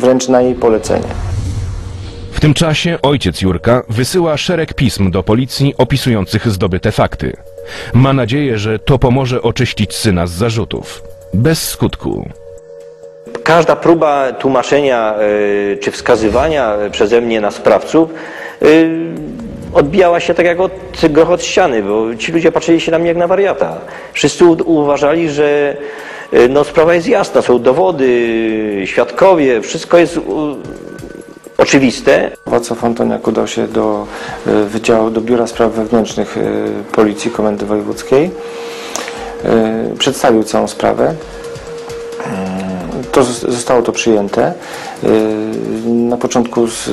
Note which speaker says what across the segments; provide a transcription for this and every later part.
Speaker 1: wręcz na jej polecenie.
Speaker 2: W tym czasie ojciec Jurka wysyła szereg pism do policji opisujących zdobyte fakty. Ma nadzieję, że to pomoże oczyścić syna z zarzutów. Bez skutku.
Speaker 3: Każda próba tłumaczenia y, czy wskazywania przeze mnie na sprawców y, odbijała się tak jak od groch od ściany, bo ci ludzie patrzyli się na mnie jak na wariata. Wszyscy uważali, że no, sprawa jest jasna, są dowody, świadkowie, wszystko jest oczywiste.
Speaker 1: Wacław Antoniak udał się do e, Wydziału, do Biura Spraw Wewnętrznych e, Policji Komendy Wojewódzkiej. Przedstawił całą sprawę. To zos- zostało to przyjęte. Na początku z,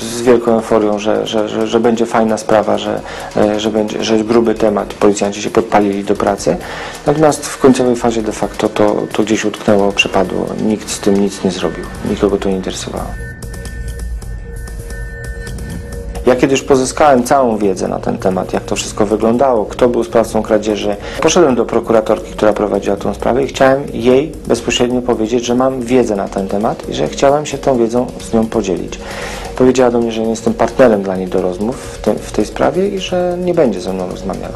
Speaker 1: z wielką euforią, że, że, że, że będzie fajna sprawa, że, e, że, będzie, że gruby temat, policjanci się podpalili do pracy. Natomiast w końcowej fazie de facto to, to gdzieś utknęło, przepadło. Nikt z tym nic nie zrobił. Nikogo to nie interesowało. Ja kiedy już pozyskałem całą wiedzę na ten temat, jak to wszystko wyglądało, kto był sprawcą kradzieży, poszedłem do prokuratorki, która prowadziła tą sprawę i chciałem jej bezpośrednio powiedzieć, że mam wiedzę na ten temat i że chciałem się tą wiedzą z nią podzielić. Powiedziała do mnie, że nie jestem partnerem dla niej do rozmów w, tym, w tej sprawie i że nie będzie ze mną rozmawiała.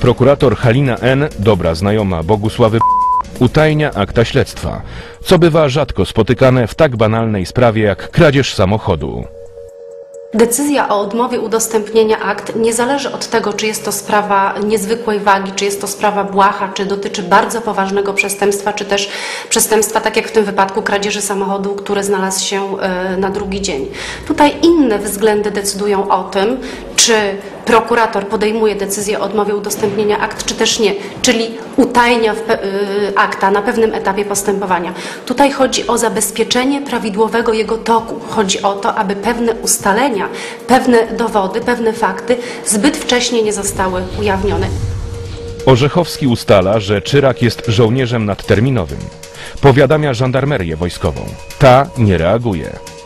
Speaker 2: Prokurator Halina N., dobra znajoma Bogusławy utajnia akta śledztwa, co bywa rzadko spotykane w tak banalnej sprawie jak kradzież samochodu.
Speaker 4: Decyzja o odmowie udostępnienia akt nie zależy od tego, czy jest to sprawa niezwykłej wagi, czy jest to sprawa błaha, czy dotyczy bardzo poważnego przestępstwa, czy też przestępstwa, tak jak w tym wypadku kradzieży samochodu, który znalazł się e, na drugi dzień. Tutaj inne względy decydują o tym, czy prokurator podejmuje decyzję o odmowie udostępnienia akt, czy też nie, czyli utajnia y, akta na pewnym etapie postępowania. Tutaj chodzi o zabezpieczenie prawidłowego jego toku. Chodzi o to, aby pewne ustalenia, pewne dowody, pewne fakty zbyt wcześnie nie zostały ujawnione.
Speaker 2: Orzechowski ustala, że Czyrak jest żołnierzem nadterminowym. Powiadamia żandarmerię wojskową. Ta nie reaguje.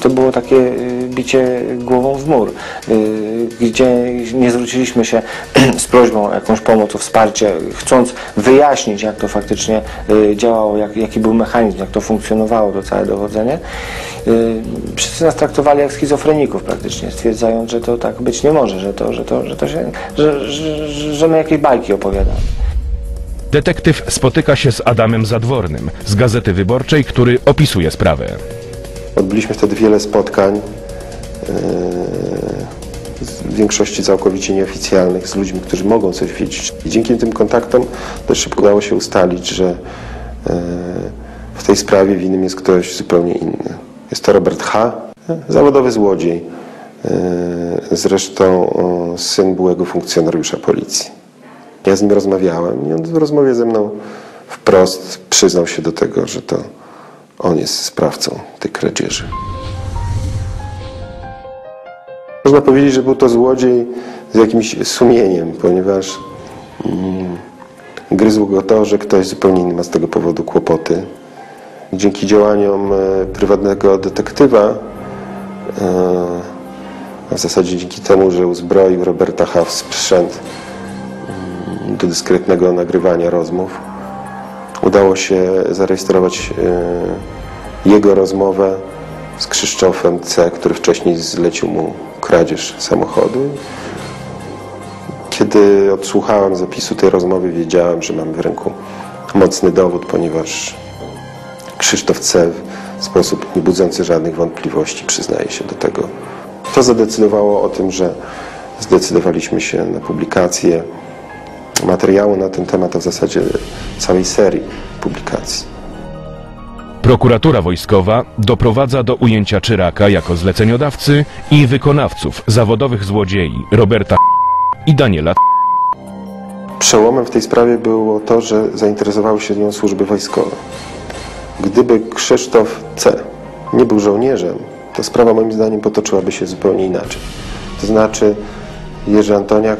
Speaker 1: To było takie y, bicie głową w mur, y, gdzie nie zwróciliśmy się z prośbą o jakąś pomoc, o wsparcie, chcąc wyjaśnić, jak to faktycznie y, działało, jak, jaki był mechanizm, jak to funkcjonowało, to całe dowodzenie. Y, Wszyscy nas traktowali jak schizofreników praktycznie, stwierdzając, że to tak być nie może, że to, że to, że to się, że, że, że my jakieś bajki opowiadamy.
Speaker 2: Detektyw spotyka się z Adamem Zadwornym z Gazety Wyborczej, który opisuje sprawę.
Speaker 5: Odbyliśmy wtedy wiele spotkań, e, w większości całkowicie nieoficjalnych, z ludźmi, którzy mogą coś wiedzieć. I dzięki tym kontaktom dość szybko udało się ustalić, że e, w tej sprawie winnym jest ktoś zupełnie inny. Jest to Robert H., zawodowy złodziej, e, zresztą syn byłego funkcjonariusza policji. Ja z nim rozmawiałem i on w rozmowie ze mną wprost przyznał się do tego, że to on jest sprawcą tej kradzieży. Można powiedzieć, że był to złodziej z jakimś sumieniem, ponieważ mm, gryzł go to, że ktoś zupełnie inny ma z tego powodu kłopoty. Dzięki działaniom e, prywatnego detektywa, e, a w zasadzie dzięki temu, że uzbroił Roberta H. w sprzęt mm, do dyskretnego nagrywania rozmów, udało się zarejestrować e, jego rozmowę z Krzysztofem C., który wcześniej zlecił mu kradzież samochodu. Kiedy odsłuchałem zapisu tej rozmowy, wiedziałem, że mam w ręku mocny dowód, ponieważ Krzysztof C. w sposób nie budzący żadnych wątpliwości przyznaje się do tego. To zadecydowało o tym, że zdecydowaliśmy się na publikację materiału na ten temat, a w zasadzie całej serii publikacji.
Speaker 2: Prokuratura wojskowa doprowadza do ujęcia Czyraka jako zleceniodawcy i wykonawców zawodowych złodziei Roberta i Daniela
Speaker 5: Przełomem w tej sprawie było to, że zainteresowały się nią służby wojskowe. Gdyby Krzysztof C. nie był żołnierzem, to sprawa moim zdaniem potoczyłaby się zupełnie inaczej. To znaczy Jerzy Antoniak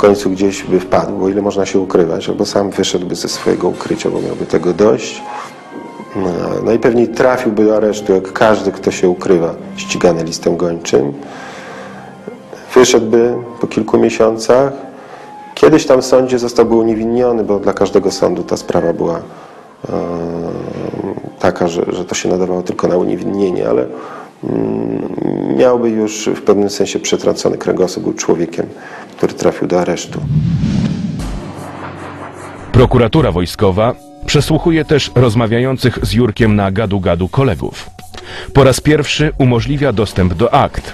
Speaker 5: końcu gdzieś by wpadł, o ile można się ukrywać, albo sam wyszedłby ze swojego ukrycia, bo miałby tego dość. No, Najpewniej trafiłby do aresztu, jak każdy, kto się ukrywa, ścigany listem gończym. Wyszedłby po kilku miesiącach. Kiedyś tam w sądzie zostałby uniewinniony, bo dla każdego sądu ta sprawa była e, taka, że, że to się nadawało tylko na uniewinnienie, ale miałby już w pewnym sensie przetracony kręgosłup, był człowiekiem, który trafił do aresztu.
Speaker 2: Prokuratura wojskowa przesłuchuje też rozmawiających z Jurkiem na gadu-gadu kolegów. Po raz pierwszy umożliwia dostęp do akt.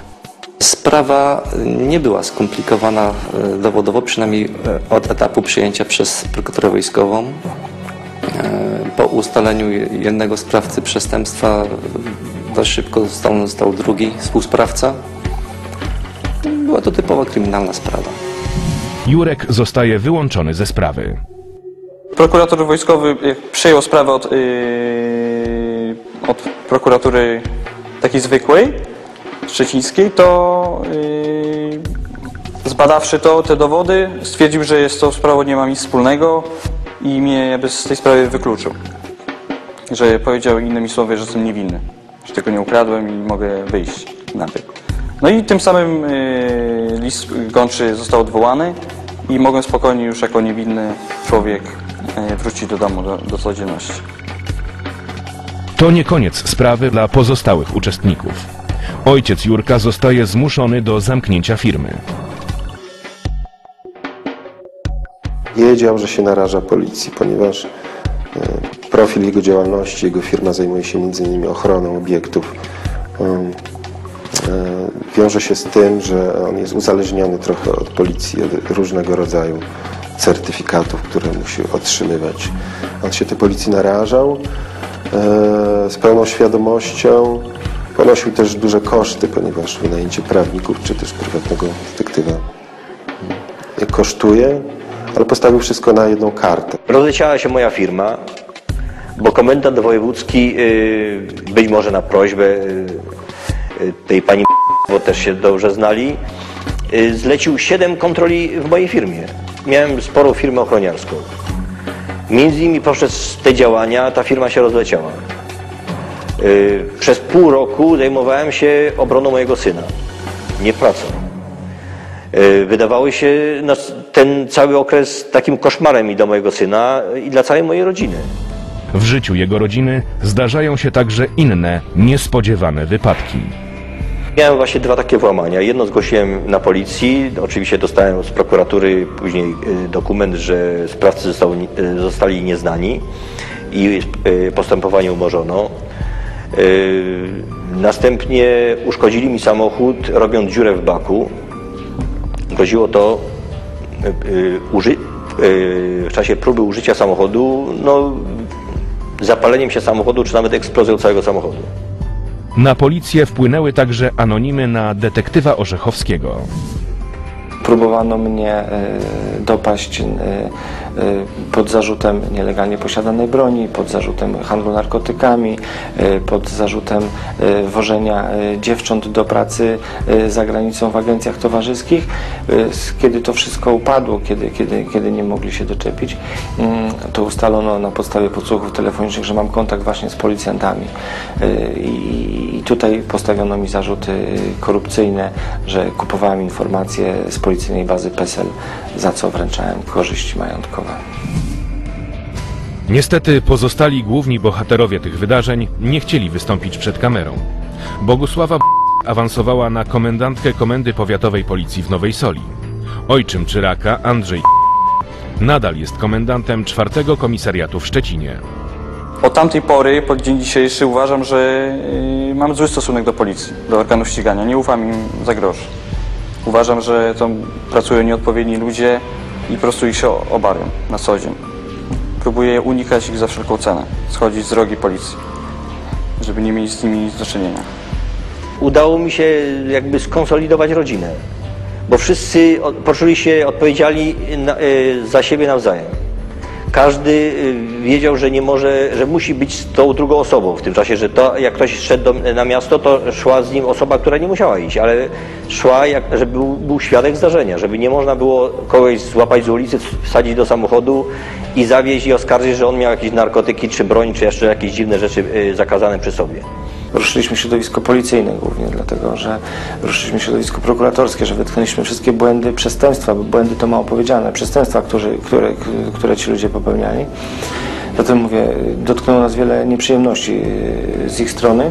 Speaker 6: Sprawa nie była skomplikowana e, dowodowo, przynajmniej e, od etapu przyjęcia przez prokuraturę wojskową. E, Po ustaleniu jednego sprawcy przestępstwa dość szybko został, został drugi współsprawca. Była to typowa kryminalna sprawa.
Speaker 2: Jurek zostaje wyłączony ze sprawy.
Speaker 7: Prokurator wojskowy jak przejął sprawę od, yy, od prokuratury takiej zwykłej, szczecińskiej, to yy, zbadawszy to, te dowody, stwierdził, że jest to sprawą nie ma nic wspólnego i mnie jakby z tej sprawy wykluczył. Że powiedział innymi słowy, że jestem niewinny, że tego nie ukradłem i mogę wyjść na tym. No i tym samym yy, list gończy został odwołany i mogłem spokojnie już jako niewinny człowiek yy, wrócić do domu, do, do codzienności.
Speaker 2: To nie koniec sprawy dla pozostałych uczestników. Ojciec Jurka zostaje zmuszony do zamknięcia firmy.
Speaker 5: Wiedział, że się naraża policji, ponieważ e, profil jego działalności, jego firma zajmuje się m.in. ochroną obiektów. Um, e, Wiąże się z tym, że on jest uzależniony trochę od policji, od różnego rodzaju certyfikatów, które musi otrzymywać. On się tej policji narażał e, z pełną świadomością. Ponosił też duże koszty, ponieważ wynajęcie prawników czy też prywatnego detektywa mm, kosztuje, ale postawił wszystko na jedną kartę.
Speaker 3: Rozleciała się moja firma, bo komendant wojewódzki, y, być może na prośbę y, y, tej pani, bo też się dobrze znali, zlecił 7 kontroli w mojej firmie. Miałem sporą firmę ochroniarską. Między innymi poprzez te działania ta firma się rozleciała. Przez pół roku zajmowałem się obroną mojego syna, nie pracą. Y, Wydawało się ten cały okres takim koszmarem i dla mojego syna, i dla całej mojej rodziny.
Speaker 2: W życiu jego rodziny zdarzają się także inne, niespodziewane wypadki.
Speaker 3: Miałem właśnie dwa takie włamania. Jedno zgłosiłem na policji, oczywiście dostałem z prokuratury później y, dokument, że sprawcy y, zostali nieznani i y, postępowanie umorzono. Następnie uszkodzili mi samochód, robiąc dziurę w baku. Groziło to w czasie próby użycia samochodu no, zapaleniem się samochodu, czy nawet eksplozją całego samochodu.
Speaker 2: Na policję wpłynęły także anonimy na detektywa Orzechowskiego.
Speaker 1: Próbowano mnie e, dopaść e, e, pod zarzutem nielegalnie posiadanej broni, pod zarzutem handlu narkotykami, pod zarzutem wożenia dziewcząt do pracy za granicą w agencjach towarzyskich. Kiedy to wszystko upadło, kiedy, kiedy, kiedy nie mogli się doczepić, mm, to ustalono na podstawie podsłuchów telefonicznych, że mam kontakt właśnie z policjantami. I tutaj postawiono mi zarzuty korupcyjne, że kupowałem informacje z policyjnej bazy PESEL, za co wręczałem korzyści majątkowe.
Speaker 2: Niestety pozostali główni bohaterowie tych wydarzeń nie chcieli wystąpić przed kamerą. Bogusława B. awansowała na komendantkę Komendy Powiatowej Policji w Nowej Soli. Ojczym Czyraka, Andrzej nadal jest komendantem czwartego komisariatu w Szczecinie.
Speaker 7: Od tamtej pory, po dzień dzisiejszy, uważam, że yy, mam zły stosunek do policji, do organów ścigania. Nie ufam im za grosz. Uważam, że to pracują nieodpowiedni ludzie i po prostu ich się obawiam na co dzień. Próbuję unikać ich za wszelką cenę, schodzić z drogi policji, żeby nie mieli z nimi nic do czynienia.
Speaker 3: udało mi się jakby skonsolidować rodzinę, bo wszyscy poczuli się odpowiedzialni y, za siebie nawzajem. Każdy y, wiedział, że nie może, że musi być z tą drugą osobą w tym czasie, że to jak ktoś szedł do, na miasto, to szła z nim osoba, która nie musiała iść, ale szła, jak, żeby był, był świadek zdarzenia, żeby nie można było kogoś złapać z ulicy, wsadzić do samochodu i zawieźć i oskarżyć, że on miał jakieś narkotyki, czy broń, czy jeszcze jakieś dziwne rzeczy y, zakazane przy sobie.
Speaker 1: Ruszyliśmy środowisko policyjne głównie, dlatego że ruszyliśmy środowisko prokuratorskie, że wytknęliśmy wszystkie błędy przestępstwa, bo błędy to mało powiedziane, przestępstwa, które, które, ci ludzie popełniali. Zatem mówię, dotknęło nas wiele nieprzyjemności y, z ich strony.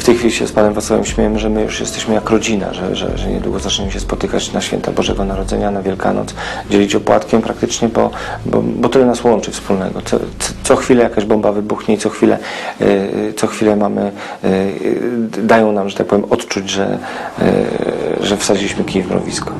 Speaker 1: W tej chwili się z panem Wacławem śmiejemy, że my już jesteśmy jak rodzina, że, że, że niedługo zaczniemy się spotykać na święta Bożego Narodzenia, na Wielkanoc, dzielić opłatkiem praktycznie, bo, bo, bo tyle nas łączy wspólnego. Co, co, co chwilę jakaś bomba wybuchnie i co chwilę, y, co chwilę mamy, y, y, dają nam, że tak powiem, odczuć, że, y, że wsadziliśmy kij w mrowisko.